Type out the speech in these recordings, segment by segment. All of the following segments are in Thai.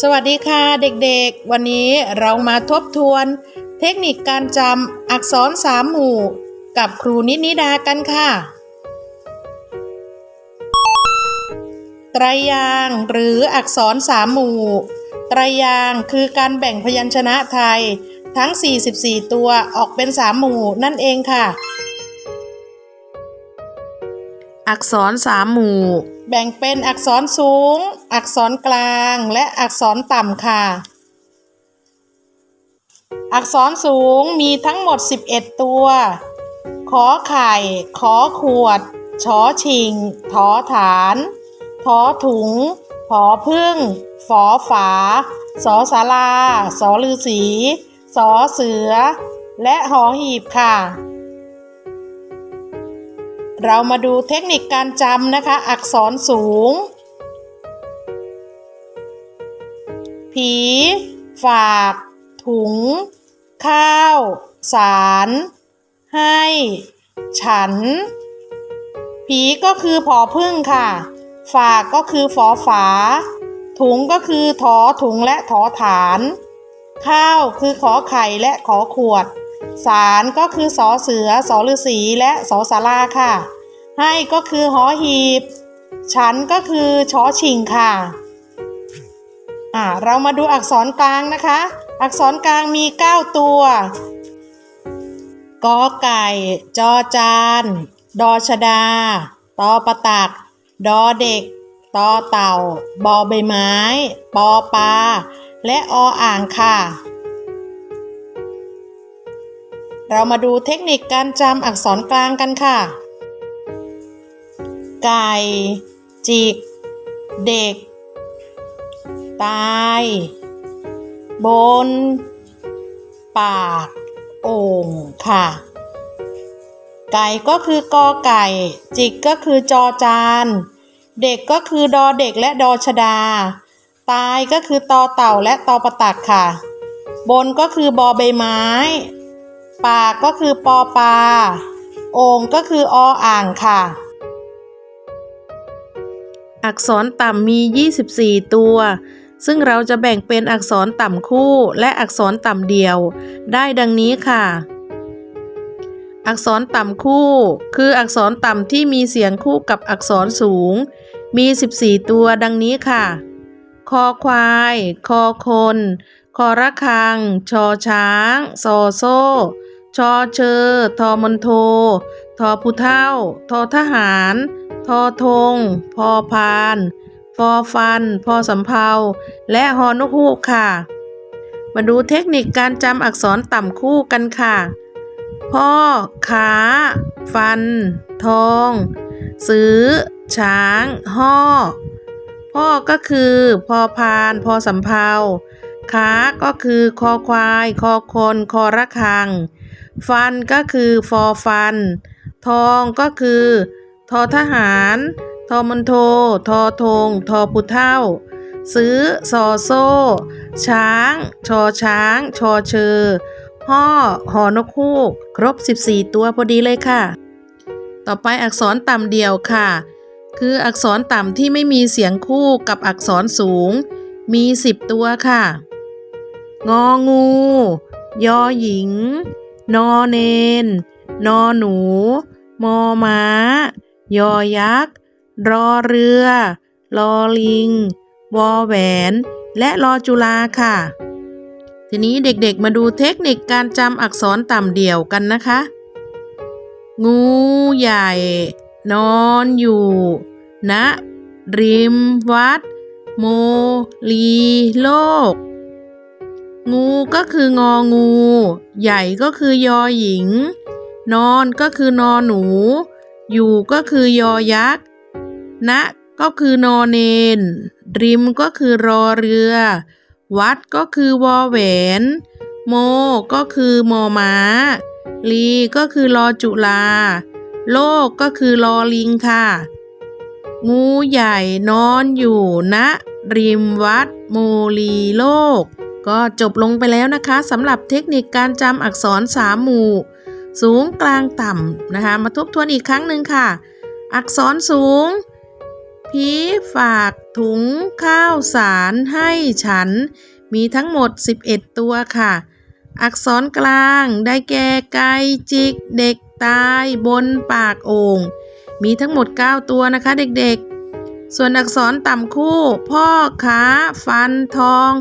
สวัสดีค่ะเด็กๆ วันนี้เรามาทบทวน เทคนิคการจำอักษรสามหมู่ กับครูนินิดากันค่ะ ไตรยางหรืออักษรสามหมู่ ไตรยางค์คือการแบ่งพยัญชนะไทยทั้ง 44 ตัวออกเป็นสามหมู่นั่นเองค่ะ อักษรสามหมู่ แบ่งเป็นอักษรสูง อักษรกลางและอักษรต่ำค่ะ อักษรสูงมีทั้งหมด 11 ตัว ขอไข่ ขอขวด ชอชิง ถอฐานทอถุง ผอพึ่ง ฝอฝา สอสาราสอลือสีสอเสือ และหอหีบค่ะ เรามาดูเทคนิคการจำนะคะ อักษรสูง ผี ฝาก ถุง ข้าว สาร ให้ ฉัน ผีก็คือผอพึ่งค่ะ ฝากก็คือฝอฝา ถุงก็คือถอถุงและถอฐาน ข้าวคือขอไข่และขอขวด สารก็คือสอเสือสอฤาษีและสอสาราค่ะ ให้ก็คือหอหีบ ฉันก็คือชอชิงค่ะอ่าเรามาดูอักษรกลางนะคะ อักษรกลางมี 9 ตัวกอไก่จอจาน ดอชดาตอประตัก ดอเด็กตอเต่า บอใบไม้ ปอปลาและออ่างค่ะ เรามาดูเทคนิคการจำอักษรกลางกันค่ะ ไก่ จิก เด็ก ตาย บน ปาก โอ่งค่ะ ไก่ก็คือกอไก่ จิกก็คือจอจาน เด็กก็คือดอเด็กและดอชดา ตายก็คือตอเต่าและตอประตักค่ะ บนก็คือบอใบไม้ ปากก็คือปอปลาองก็คือออ่างค่ะ อักษรต่ำมี 24 ตัว ซึ่งเราจะแบ่งเป็นอักษรต่ำคู่และอักษรต่ำเดียว ได้ดังนี้ค่ะ อักษรต่ำคู่ คืออักษรต่ำที่มีเสียงคู่กับอักษรสูง มี 14 ตัวดังนี้ค่ะ คอควาย คอคน คอระคัง ชอช้าง ซอโซ่ ชอเชอทอมนโท ทอผู้เท่า ทอทหาร ทอธง พอพาน ฟอฟัน พอสำเภา และฮอนกฮูกค่ะ มาดูเทคนิคการจำอักษรต่ำคู่กันค่ะ พ่อ ขา ฟัน ทอง ซื้อ ช้าง ห่อ พ่อก็คือ พอพาน พอสำเภาขาก็คือ คอควาย คอคน คอระคัง ฟันก็คือฟอฟัน ทองก็คือ ทอทหาร ทอมันโท ทอทง ทอผู้เท่า ซื้อซอโซ่ ช้าง ชอช้าง ชอเชอห่อหอนกฮูก ครบ 14 ตัวพอดีเลยค่ะ ต่อไปอักษรต่ำเดียวค่ะ คืออักษรต่ำที่ไม่มีเสียงคู่กับอักษรสูง มี 10 ตัวค่ะ งองู ยอหญิง นอเนน นอหนู มอม้า ยอยักษ์ รอเรือ ลอลิง วอแหวน และรอจุฬาค่ะ ทีนี้เด็กๆมาดูเทคนิคการจำอักษรต่ำเดี่ยวกันนะคะ งูใหญ่ นอนอยู่ณริมวัด โมลีโลก งูก็คืององู ใหญ่ก็คือยอหญิง นอนก็คือนอนหนู อยู่ก็คือยอยักษ์ณก็คือนอเนน ริมก็คือรอเรือ วัดก็คือวอแหวน โมก็คือมอม้า ลีก็คือรอจุลา โลกก็คือรอลิงค่ะ งูใหญ่นอนอยู่ณริมวัดโมลีโลก ก็จบลงไปแล้วนะคะสำหรับเทคนิคการจำอักษรสามหมู่ สูงกลางต่ำนะคะ มาทบทวนอีกครั้งหนึ่งค่ะ อักษรสูง ผีฝากถุงข้าวสารให้ฉัน มีทั้งหมด 11 ตัวค่ะ อักษรกลางได้แก่ไก่จิก เด็กตายบนปากโอ่งมีทั้งหมด 9 ตัวนะคะเด็กๆ ส่วนอักษรต่ำคู่ พ่อค้าฟันทอง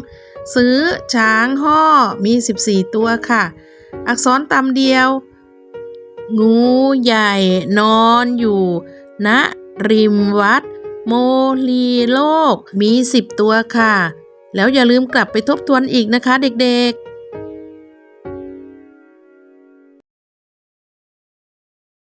ซื้อช้างห่อมี 14 ตัวค่ะ อักษรต่ำเดียว งูใหญ่นอนอยู่ณริมวัด โมลีโลกมี 10 ตัวค่ะ แล้วอย่าลืมกลับไปทบทวนอีกนะคะเด็กๆ